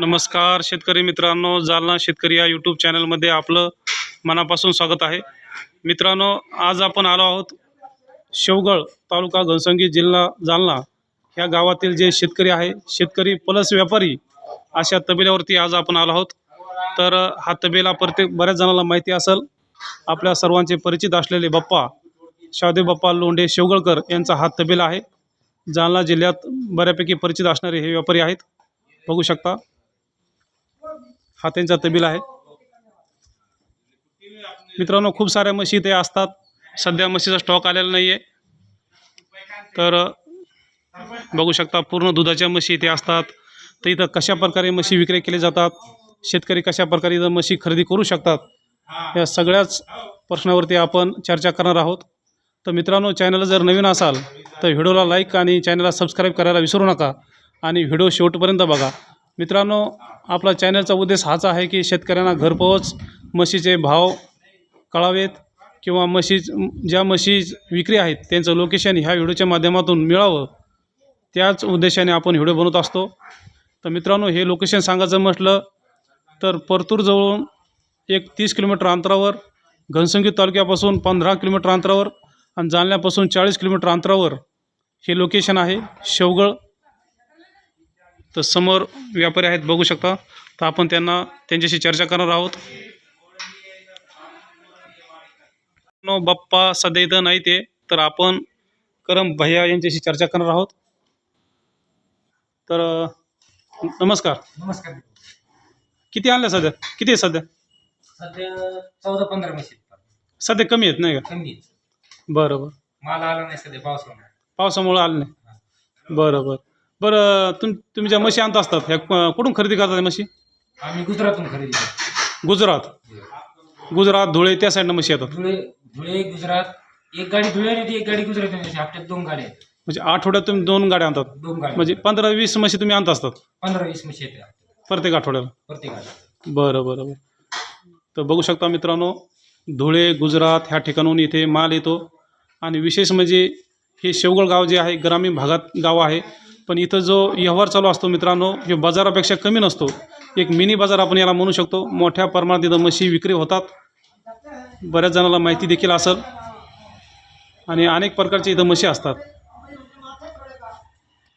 नमस्कार शेतकरी मित्रांनो जालना शेतकरी या यूट्यूब चॅनलमध्ये आपलं मनापासून स्वागत आहे. मित्रांनो आज आपण आलो आहोत शेवगळ तालुका घनसंगी जिल्हा जालना. ह्या गावातील जे शेतकरी आहे शेतकरी प्लस व्यापारी अशा तबेल्यावरती आज आपण आलो आहोत. तर हा तबेला प्रत्येक बऱ्याच जणांना माहिती असेल. आपल्या सर्वांचे परिचित असलेले बाप्पा शावदे बाप्पा लोंढे शेवगळकर यांचा हा तबेला आहे. जालना जिल्ह्यात बऱ्यापैकी परिचित असणारे हे व्यापारी आहेत. बघू शकता. हा त्यांचा तबील आहे. मित्रांनो खूप साऱ्या म्हशी इथे असतात. सध्या म्हशीचा स्टॉक आलेला नाही आहे तर बघू शकता पूर्ण दुधाच्या म्हशी इथे असतात. तर इथं कशा प्रकारे म्हशी विक्री केले जातात? शेतकरी कशा प्रकारे इथं म्हशी खरेदी करू शकतात? या सगळ्याच प्रश्नावरती आपण चर्चा करणार आहोत. तर मित्रांनो चॅनल जर नवीन असाल तर व्हिडिओला लाईक आणि चॅनलला सबस्क्राईब करायला विसरू नका आणि व्हिडिओ शेवटपर्यंत बघा. मित्रांनो आपला चॅनलचा उद्देश हाच आहे की शेतकऱ्यांना घरपोच म्हशीचे भाव कळावेत किंवा म्हशी ज्या म्हशी विक्री आहेत त्यांचं लोकेशन ह्या व्हिडिओच्या माध्यमातून मिळावं त्याच उद्देशाने आपण व्हिडिओ बनवत असतो. तर मित्रांनो हे लोकेशन सांगायचं म्हटलं तर परतूरजवळून एक तीस किलोमीटर अंतरावर घनसंगी तालुक्यापासून पंधरा किलोमीटर अंतरावर आणि जालन्यापासून चाळीस किलोमीटर अंतरावर हे लोकेशन आहे शेवगळ. तर समोर व्यापारी आहेत बघू शकता. तर आपण त्यांना त्यांच्याशी चर्चा करणार आहोत. नो बाप्पा सध्या इथं नाही ते तर आपण करम भैया यांच्याशी चर्चा करणार आहोत. तर नमस्कार. नमस्कार. किती आणल्या सध्या? किती आहे सध्या? सध्या चौदा पंधरा आहेत. सध्या कमी आहेत नाही का? कमी. बरं बरं माल आला नाही सध्या पावसामुळे. पावसामुळं आलं नाही. बरं बरं बरं तुम तुम्ही ज्या म्हशी आणत असतात ह्या क- कुठून खरेदी करतात म्हशी? आम्ही गुजरातून खरेदी करतो. गुजरात? गुजरात धुळे त्या साईडनं म्हशी येतात. धुळे धुळे गुजरात. एक गाडी धुळे येते एक गाडी गुजरात येते. हप्त्यात दोन गाड्या आहेत. म्हणजे आठवड्यात तुम्ही दोन गाड्या आणतात. दोन गाड्या. म्हणजे पंधरा वीस म्हशी तुम्ही आणत असतात. पंधरा वीस म्हशी येते प्रत्येक आठवड्याला? प्रत्येक गाडी बरं बरं बरं. तर बघू शकता मित्रांनो धुळे गुजरात ह्या ठिकाणाहून इथे माल येतो. आणि विशेष म्हणजे हे शेवगळ गाव जे आहे ग्रामीण भागात गाव आहे पण इथं जो व्यवहार चालू असतो मित्रांनो हे बाजारापेक्षा कमी नसतो एक मिनी बाजार आपण याला म्हणू शकतो. मोठ्या प्रमाणात इथं म्हशी विक्री होतात. बऱ्याच जणांना माहिती देखील असेल. आणि अनेक प्रकारचे इथं म्हशी असतात.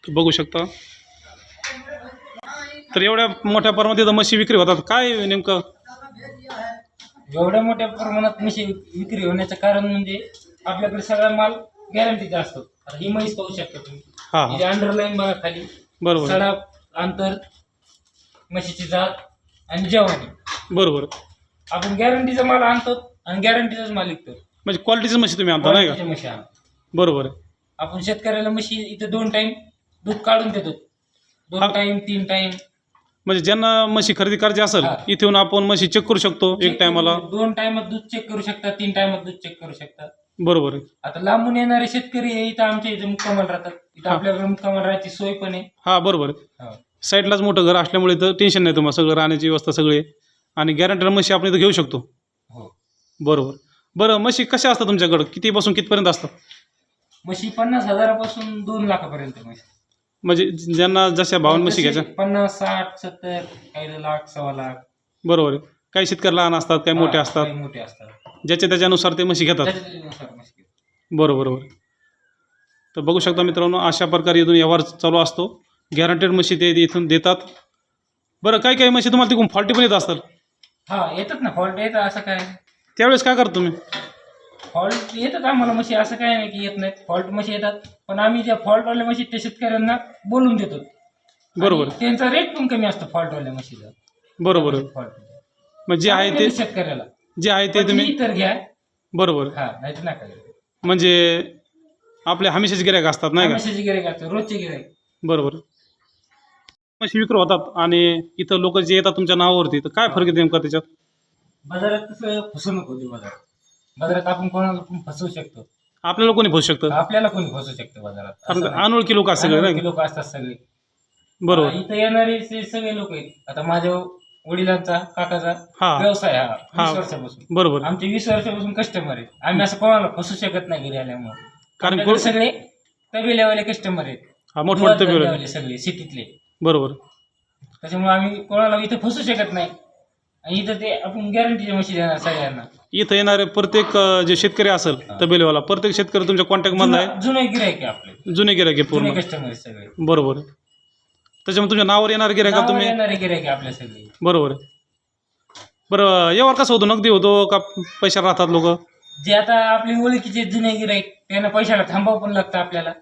बघू शकता. तर एवढ्या मोठ्या प्रमाणात इथं म्हशी विक्री होतात. काय नेमकं? एवढ्या मोठ्या प्रमाणात म्हशी विक्री होण्याचं कारण म्हणजे आपल्याकडे सगळा माल गॅरंटीचा असतो. ही म्हैस पाहू शकता तुम्ही. हां हां. अंडरलाईन बघा खाली. बरोबर. सडा अंतर म्हशीची जात आणि जेवणी. बरोबर. आपण गॅरंटीचा माल आणतो आणि गॅरंटीचाच माल विकतो. म्हणजे क्वालिटीचं म्हशी तुम्ही आणता नाही का? क्वालिटीच्या म्हशी आणतो. बरोबर आहे. आपण शेतकऱ्याला म्हशी इथे दोन टाइम दूध काढून देतो. हा. दोन टाइम तीन टाइम म्हणजे ज्यांना म्हशी खरेदी करायची असेल हा. इथे येऊन आपण म्हशी चेक करू शकतो एक टायमाला दोन टायमात दूध चेक करू शकता तीन टायमात दूध चेक करू शकता. बरोबर आहे. आता लांबून येणारे शेतकरी हे इथं आमच्या इथे मुक्कामाल राहतात. इथं हा. आपल्याकडे मुक्कामाल राहायची सोय पण आहे. हा बरोबर आहे. हा. साईडलाच मोठं घर असल्यामुळे तर टेन्शन नाही तुम्हाला. सगळं राहण्याची व्यवस्था सगळी आहे. आणि गॅरंटेड म्हशी आपण इथं घेऊ शकतो. हो. बरोबर. बरं म्हशी कशा असतात तुमच्याकडं? कितीपासून कितपर्यंत असतात? म्हशी पन्नास हजारापासून दोन लाखापर्यंत म्हशी. म्हणजे ज्यांना जशा भावान म्हशी घ्यायच्या. पन्नास साठ सत्तर काही लाख सव्वा लाख. बरोबर आहे. काही शेतकरी लहान असतात काही मोठे हा, असतात. काही मोठे असतात. ज्याच्या त्याच्यानुसार ते म्हशी घेतात. बरोबर बरोबर. तर बघू शकता मित्रांनो अशा प्रकारे इथून व्यवहार चालू असतो. गॅरंटेड म्हशी ते इथून देतात. बरं काही काही म्हशी तुम्हाला तिकडून फॉल्टी पण येत असतात हा येतात ना. फॉल्ट येतात असं काय? त्यावेळेस काय करता तुम्ही? फॉल्ट येतात आम्हाला म्हशी. असं काय नाही की येत नाहीत. फॉल्ट म्हशी येतात. पण आम्ही ज्या फॉल्टवाल्या म्हशी त्या शेतकऱ्यांना बोलून देतो. बरोबर. आणि त्यांचा रेट पण कमी असतो फॉल्टवाल्या म्हशीचा. बरोबर. फॉल्ट मग जे आहे ते शेतकऱ्याला. जे आहे ते तुम्ही तर घ्या बरोबर आहे. हा नाही तर नका घेऊ. म्हणजे आपले हमेशाचे गिरायक असतात नाही का रोजचे गिराईक बरोबर. म्हशी विक्री होतात आणि इथं लोक जे येतात तुमच्या नावावरती तर काय फरक आहे नेमका त्याच्यात बाजारात कसं फसवणूक होती बाजारात बाजारात आपण कोणाला पण फसवू शकतो आपल्याला कोणी फसू शकतं आपल्याला कोणी फसवू शकतो बाजारात कारण असं नाही. अनोळखी लोक असतात सगळे नाही अनोळखी का? लोक असतात सगळे बरोबर इथं येणारे सगळे लोक आहेत आता माझ्या वडिलांचा काकाचा हा. व्यवसाय हा हा. वीस वर्षापासून. बरोबर. आमचे वीस वर्षापासून कस्टमर आहेत. आम्ही असं कोणाला फसू शकत नाही घरी आल्यामुळे. कारण आपल्याकडे सगळे तबेल्यावाले कस्टमर आहेत. हा मोठमोठे दुधात बिल धंद्यावाले सगळे सिटीतले. बरोबर. त्याच्यामुळे आम्ही कोणाला इथं फसू शकत नाही. आणि इथं ते आपण गॅरंटीची म्हशी देणार सगळ्यांना. इथं येणारे प्रत्येक अं, जे शेतकरी असेल तबेलेवाला प्रत्येक शेतकरी तुमच्या कॉन्टॅक्टमधला आहे? जुनं- जुने आहे आपले. जुने गिरायक पूर्ण. जुने कस्टमर सगळे. बरोबर. आहे. त्याच्यामुळे तुमच्या नावावर येणार गिरायक नावावर तुम्ही? येणारे गिरायक आहे आपल्या सगळे. बरोबर आहे. बरं यावर कसं होतं? नगदी होतो का पैशाला राहतात लोक? जे आता आपली ओळखीचे जुने गिरायक त्यांना पैशाला थांबावं पण लागतं आपल्याला.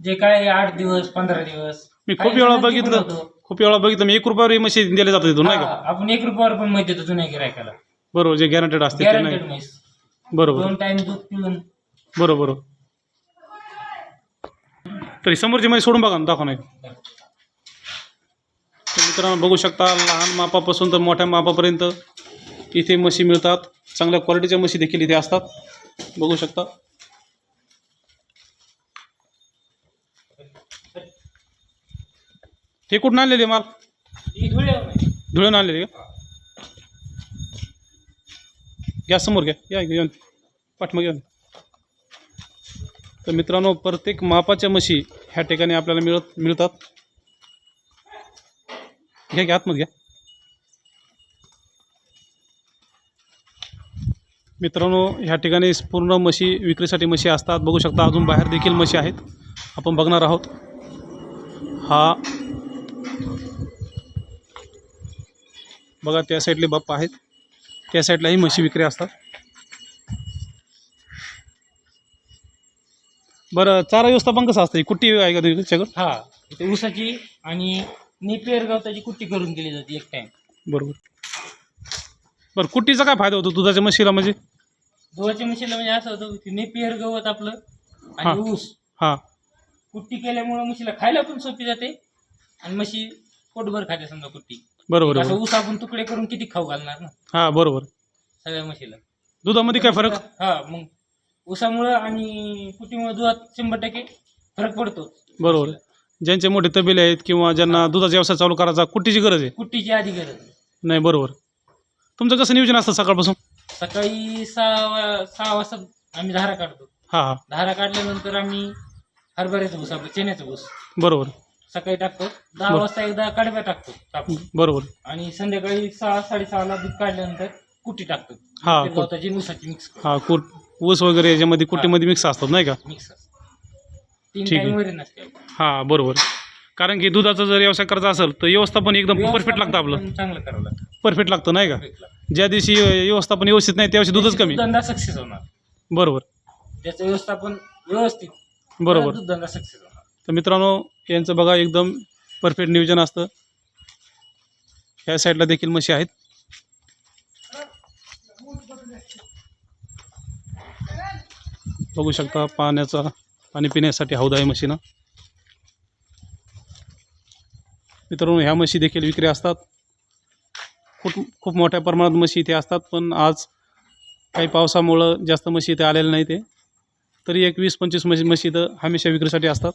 जे काय आठ दिवस पंधरा दिवस. मी खूप काही वेळा पण बघितलं. होतो. खूप वेळा बघितलं. मी एक रुपयावर म्हशी दिल्या जातात इथून नाही का? आपण एक रुपयावर पण माहिती देतो जुन्या गिरायकाला बरोबर जे गॅरंटेड असते ते नाही गॅरंटेड म्हैस बरोबर. दोन टाइम दूध पिऊन. बरोबर. तरी समोरची म्हशी सोडून बघा ना दाखवा नाही. तर मित्रांनो बघू शकता लहान मापापासून तर मोठ्या मापापर्यंत इथे म्हशी मिळतात. चांगल्या क्वालिटीच्या म्हशी देखील इथे असतात. बघू शकता. हे कुठून आणलेली माल? ही धुळून आणलेली का? घ्या समोर घ्या. या घेऊन पाठमा घेऊन तर मित्रांनो प्रत्येक मापाच्या म्हशी ह्या ठिकाणी आपल्याला मिळत मिळतात. घ्या घ्या आतमध्ये घ्या. मित्रांनो ह्या ठिकाणी पूर्ण म्हशी विक्रीसाठी म्हशी असतात. बघू शकता अजून बाहेर देखील म्हशी आहेत. आपण बघणार आहोत. हा. बघा त्या साईडले बाप्पा आहेत. त्या साईडलाही म्हशी विक्री असतात. बरं चारा व्यवस्थापन कसं असतं? कुट्टी आहे का तुमच्याकडं? हा. इथे ऊसाची आणि निपेर गवताची कुट्टी करून केली जाते एक टाइम बरोबर. बरं कुट्टीचा काय फायदा होतो दुधाच्या म्हशीला म्हणजे? दोघाच्या म्हशीला म्हणजे असं होतं की नेपियर गवत आपलं हा. आणि ऊस. हां. कुट्टी केल्यामुळं म्हशीला खायला पण सोपी जाते आणि म्हशी पोटभर खाते समजा कुट्टी. बरोबर असं ऊस आपण तुकडे करून किती खाऊ घालणार ना? हां बरोबर. सगळ्या म्हशीला. दुधामध्ये काय फरक? हा मग ऊसामुळं आणि कुट्टीमुळे दुधात शंभर टक्के फरक पडतो बरोबर. ज्यांचे मोठे तबेले आहेत किंवा ज्यांना दुधाचा व्यवसाय चालू करायचा कुट्टीची गरज आहे? कुट्टीची आधी गरज आहे. नाही बरोबर. तुमचं कसं नियोजन असतं सकाळपासून? सकाळी सहा वा- सहा वाजता आम्ही धारा काढतो. हां हां. धारा काढल्यानंतर आम्ही हरभऱ्याचं ऊस आपलं चण्याचं ऊस. बरोबर. सकाळी टाकतो. दहा बरं. वाजता एकदा कडब्या टाकतो बरोबर. आणि संध्याकाळी सहा साडेसहाला दूध काढल्यानंतर कुट्टी टाकतो. हा, ते कुट- गवताची आणि ऊसाची मिक्स हां कुट ऊस वगैरे याच्यामध्ये कुट्टीमध्ये मिक्स असतात नाही का? मिक्स तीन ठीक आहे. टाइम वरी नसते हां बरोबर. कारण की दुधाचा जर व्यवसाय करायचा असेल तर व्यवस्थापन एकदम परफेक्ट लागतं आपलं. व्यवस्थापन चांगलं करावं लागतं. परफेक्ट लागतं नाही का? Perfect लागतं. ज्या दिवशी व्यवस्थापन व्यवस्थित नाही त्या दिवशी दूधच कमी. धंदा सक्सेस होणार. बरोबर. त्याचं व्यवस्थापन व्यवस्थित बरोबर. दूध धंदा सक्सेस होणार. तर मित्रांनो यांचं बघा एकदम परफेक्ट नियोजन असतं. ह्या साईडला देखील म्हशी आहेत. बघू शकता पाण्याचा पाणी पिण्यासाठी हौद आहे म्हशीनं मित्रांनो ह्या म्हशी देखील विक्री असतात. खूप खूप मोठ्या प्रमाणात म्हशी इथे असतात पण आज काही पावसामुळं जास्त म्हशी इथे आलेल्या नाही ते. तरी एक वीस पंचवीस म्हशी म्हशी इथं हमेशा विक्रीसाठी असतात.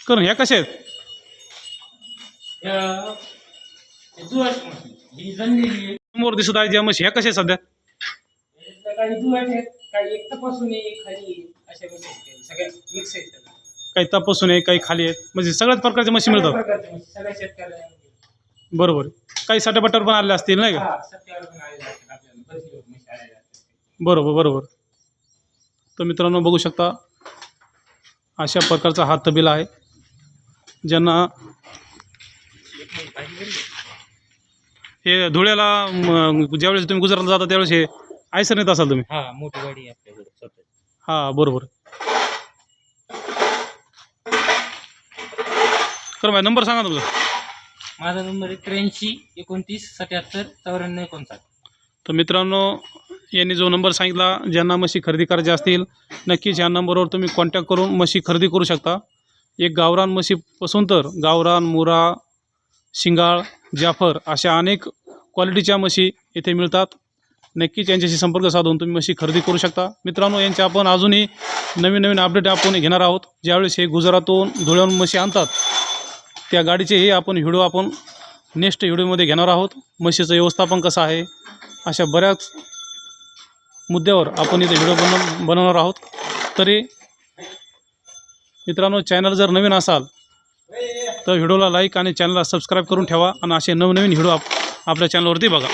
कारण ह्या कशा आहेत. समोर दिसत आहे ज्या म्हशी ह्या कशा आहेत सध्या? काही एक तपासून आहे खाली आहे. अशा म्हशी आहेत. सगळ्या मिक्स आहेत सगळ्या. काही तपासून आहे काही खाली आहेत म्हणजे सगळ्याच प्रकारच्या म्हशी सगळ्या मिळतात प्रकारच्या म्हशी, सगळ्या शेतकऱ्यांना बरोबर काही साठ्यापाट्यावर पण आलेल्या असतील नाही का हा, सत्यावर पण आलेल्या आहेत आपल्याला. बरेच लोक म्हशी आलेल्या आहेत. बरोबर बरोबर तर मित्रांनो बघू शकता अशा प्रकारचा हा तबेला आहे ज्यांना एक. हे धुळ्याला म, ज्यावेळेस तुम्ही गुजरातला जाता त्यावेळेस हे आयसर नेत असाल तुम्ही? हा मोठी गाडी आहे आपल्याकडे स्वतः हां बरोबर. नंबर सांगा तुमचा. माझा नंबर आहे त्र्याऐंशी एकोणतीस सत्याहत्तर चौऱ्याण्णव एकोणसाठ. तर मित्रांनो यांनी जो नंबर सांगितला ज्यांना म्हशी खरेदी करायच्या असतील नक्कीच ह्या नंबरवर तुम्ही कॉन्टॅक्ट करून म्हशी खरेदी करू शकता. एक गावरान म्हशीपासून तर गावरान मुरा शिंगाळ जाफर अशा अनेक क्वालिटीच्या म्हशी येथे मिळतात. नक्कीच यांच्याशी संपर्क साधून तुम्ही म्हशी खरेदी करू शकता. मित्रांनो यांचे आपण अजूनही नवीन नवीन अपडेट आपण घेणार आहोत. ज्यावेळेस हे गुजरातहून धुळ्याहून म्हशी आणतात त्या गाडीचेही आपण व्हिडिओ आपण नेक्स्ट व्हिडिओमध्ये घेणार आहोत. म्हशीचं व्यवस्थापन कसं आहे अशा बऱ्याच मुद्द्यावर आपण इथे व्हिडिओ बनव बनवणार आहोत. तरी मित्रांनो चॅनल जर नवीन असाल तर व्हिडिओला लाईक आणि चॅनलला सबस्क्राईब करून ठेवा आणि असे नवनवीन व्हिडिओ आप आपल्या चॅनलवरती बघा.